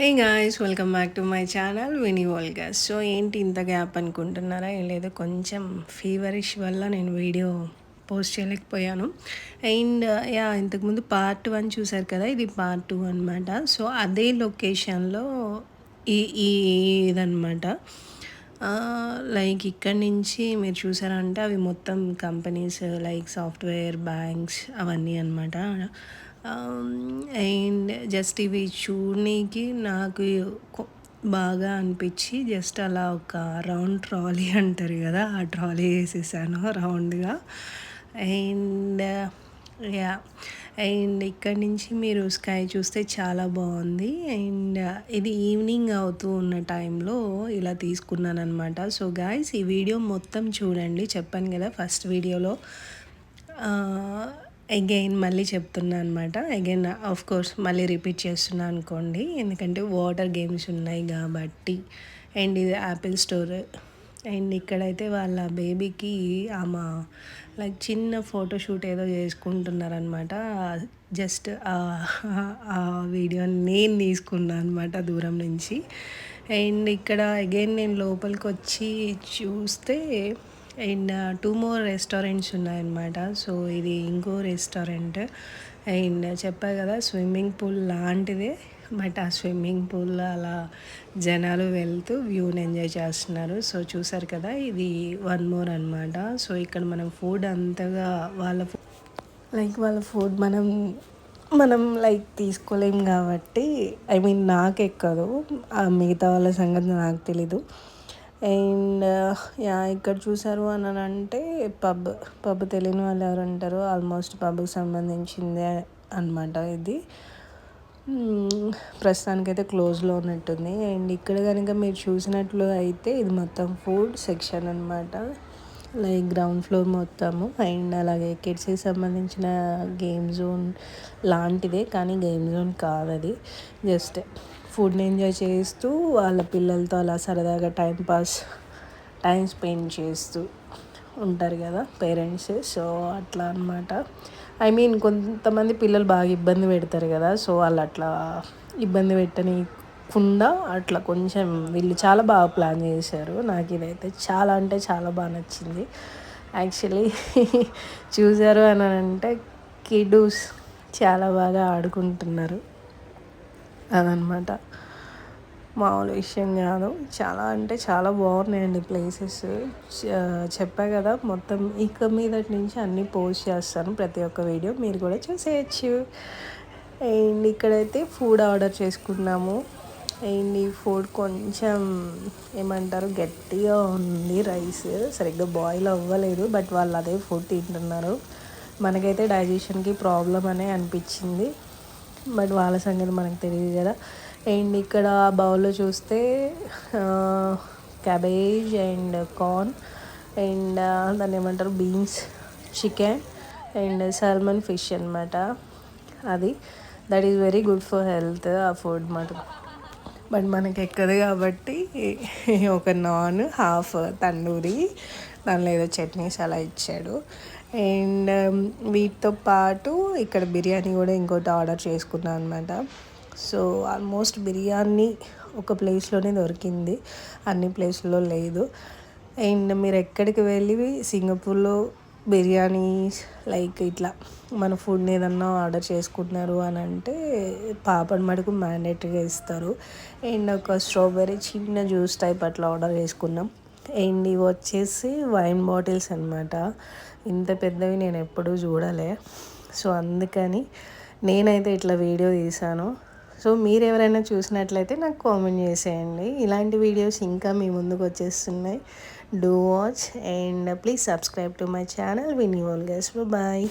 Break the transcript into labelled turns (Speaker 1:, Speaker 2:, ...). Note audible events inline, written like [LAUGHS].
Speaker 1: Hey guys welcome back to my channel Vini vlogs so ఏంటి ఇంత gap అనుకుంటున్నారా? ఏం లేదు కొంచెం ఫీవరిష్ వల్ల నేను వీడియో పోస్ట్ చేయలేకపోయాను. అండ్ యా uh, ఇంతకుముందు పార్ట్ వన్ చూసారు కదా ఇది పార్ట్ టూ అనమాట సో అదే లొకేషన్లో ఈ ఈ ఇదనమాట లైక్ uh, ఇక్కడి నుంచి మీరు చూసారంటే అవి మొత్తం కంపెనీస్ లైక్ సాఫ్ట్వేర్ బ్యాంక్స్ అవన్నీ అనమాట Um, అండ్ జస్ట్ ఇవి చూడనీకి నాకు బాగా అనిపించి జస్ట్ అలా ఒక రౌండ్ ట్రాలీ అంటారు కదా ఆ ట్రాలీ వేసేసాను రౌండ్గా అండ్ యా అండ్ ఇక్కడ నుంచి మీరు స్కై చూస్తే చాలా బాగుంది. అండ్ uh, ఇది ఈవినింగ్ అవుతూ ఉన్న టైంలో ఇలా తీసుకున్నాను అనమాట సో గాయస్ ఈ వీడియో మొత్తం చూడండి. చెప్పాను కదా ఫస్ట్ వీడియోలో అగైన్ మళ్ళీ చెప్తున్నా అనమాట అగైన్ ఆఫ్ కోర్స్ మళ్ళీ రిపీట్ చేస్తున్నా అనుకోండి. ఎందుకంటే వాటర్ గేమ్స్ ఉన్నాయి కాబట్టి అండ్ ఇది యాపిల్ స్టోర్ అండ్ ఇక్కడైతే వాళ్ళ బేబీకి ఆమె లైక్ చిన్న ఫోటోషూట్ ఏదో చేసుకుంటున్నారనమాట జస్ట్ ఆ వీడియో నేను తీసుకున్నాను అనమాట దూరం నుంచి. అండ్ ఇక్కడ అగైన్ నేను లోపలికి వచ్చి చూస్తే అండ్ టూ మోర్ రెస్టారెంట్స్ ఉన్నాయన్నమాట. సో ఇది ఇంకో రెస్టారెంట్ అండ్ చెప్పా కదా స్విమ్మింగ్ పూల్ లాంటిదే. బట్ ఆ స్విమ్మింగ్ పూల్లో అలా జనాలు వెళ్తూ వ్యూని ఎంజాయ్ చేస్తున్నారు. సో చూసారు కదా ఇది వన్ మోర్ అనమాట సో ఇక్కడ మనం ఫుడ్ అంతగా వాళ్ళ లైక్ వాళ్ళ ఫుడ్ మనం మనం లైక్ తీసుకోలేం కాబట్టి ఐ మీన్ నాకు ఎక్కదు మిగతా వాళ్ళ సంగతి నాకు తెలీదు. అండ్ uh, యా ఇక్కడ చూసారు అని అంటే పబ్ పబ్ తెలియని వాళ్ళు ఎవరు అంటారు ఆల్మోస్ట్ పబ్కి సంబంధించిందే అనమాట ఇది. Hmm, ప్రస్తుతానికైతే క్లోజ్లో ఉన్నట్టుంది. అండ్ ఇక్కడ కనుక మీరు చూసినట్లు అయితే ఇది మొత్తం ఫుడ్ సెక్షన్ అనమాట లైక్ గ్రౌండ్ ఫ్లోర్ మొత్తము. అండ్ అలాగే కిడ్స్కి సంబంధించిన గేమ్ జోన్ లాంటిదే కానీ గేమ్ జోన్ కాదు అది జస్ట్ ఫుడ్ని ఎంజాయ్ చేస్తూ వాళ్ళ పిల్లలతో అలా సరదాగా టైంపాస్ టైం స్పెండ్ చేస్తూ ఉంటారు కదా పేరెంట్స్. సో అట్లా అనమాట ఐ మీన్ కొంతమంది పిల్లలు బాగా ఇబ్బంది పెడతారు కదా. సో వాళ్ళు అట్లా ఇబ్బంది పెట్టనీయకుండా అట్లా కొంచెం వీళ్ళు చాలా బాగా ప్లాన్ చేశారు. నాకు ఇదైతే చాలా అంటే చాలా బాగా నచ్చింది. యాక్చువల్లీ [LAUGHS] చూసారు అని అంటే కిడ్స్ చాలా బాగా ఆడుకుంటున్నారు. అదనమాట. మామూలు విషయం కాదు. చాలా అంటే చాలా బాగున్నాయండి ప్లేసెస్. చెప్పా కదా మొత్తం ఇక మీదటి నుంచి అన్నీ పోస్ట్ చేస్తాను ప్రతి ఒక్క వీడియో. మీరు కూడా చూసేయచ్చు. అండ్ ఇక్కడైతే ఫుడ్ ఆర్డర్ చేసుకున్నాము. అండ్ ఈ ఫుడ్ కొంచెం ఏమంటారు గట్టిగా ఉంది రైస్ సరిగ్గా బాయిల్ అవ్వలేదు బట్ వాళ్ళు అదే ఫుడ్ తింటున్నారు. మనకైతే డైజెషన్కి ప్రాబ్లం అనే అనిపించింది. బట్ వాళ్ళ సంగతి మనకు తెలియదు కదా. అండ్ ఇక్కడ బౌల్లో చూస్తే క్యాబేజ్ అండ్ కార్న్ అండ్ దాన్ని ఏమంటారు? Beans chicken and salmon fish అనమాట అది. That is very good for health ఆ ఫుడ్ మాట బట్ మనకి ఎక్కదు కాబట్టి ఒక నాన్ హాఫ్ తండూరి దానిలో ఏదో చట్నీస్ అలా ఇచ్చాడు. అండ్ um, వీటితో పాటు ఇక్కడ బిర్యానీ కూడా ఇంకోటి ఆర్డర్ చేసుకున్నాను అనమాట సో ఆల్మోస్ట్ బిర్యానీ ఒక ప్లేస్లోనే దొరికింది. అన్ని ప్లేస్లో లేదు. అండ్ మీరు ఎక్కడికి వెళ్ళి సింగపూర్లో బిర్యానీ లైక్ ఇట్లా మన ఫుడ్ని ఏదన్నా ఆర్డర్ చేసుకుంటున్నారు అని అంటే పాపడ్ మటుకు మ్యాండేటరీగా ఇస్తారు. అండ్ ఒక స్ట్రాబెర్రీ చిన్న జ్యూస్ టైప్ అట్లా ఆర్డర్ చేసుకున్నాం. అండ్ ఇవి వచ్చేసి వైన్ బాటిల్స్ అనమాట ఇంత పెద్దవి నేను ఎప్పుడూ చూడలే. సో అందుకని నేనైతే ఇట్లా వీడియో తీశాను. సో మీరు ఎవరైనా చూసినట్లయితే నాకు కామెంట్ చేసేయండి. ఇలాంటి వీడియోస్ ఇంకా మీ ముందుకు వచ్చేస్తున్నాయి. Do watch and please subscribe to my channel. Win you all guys. Bye.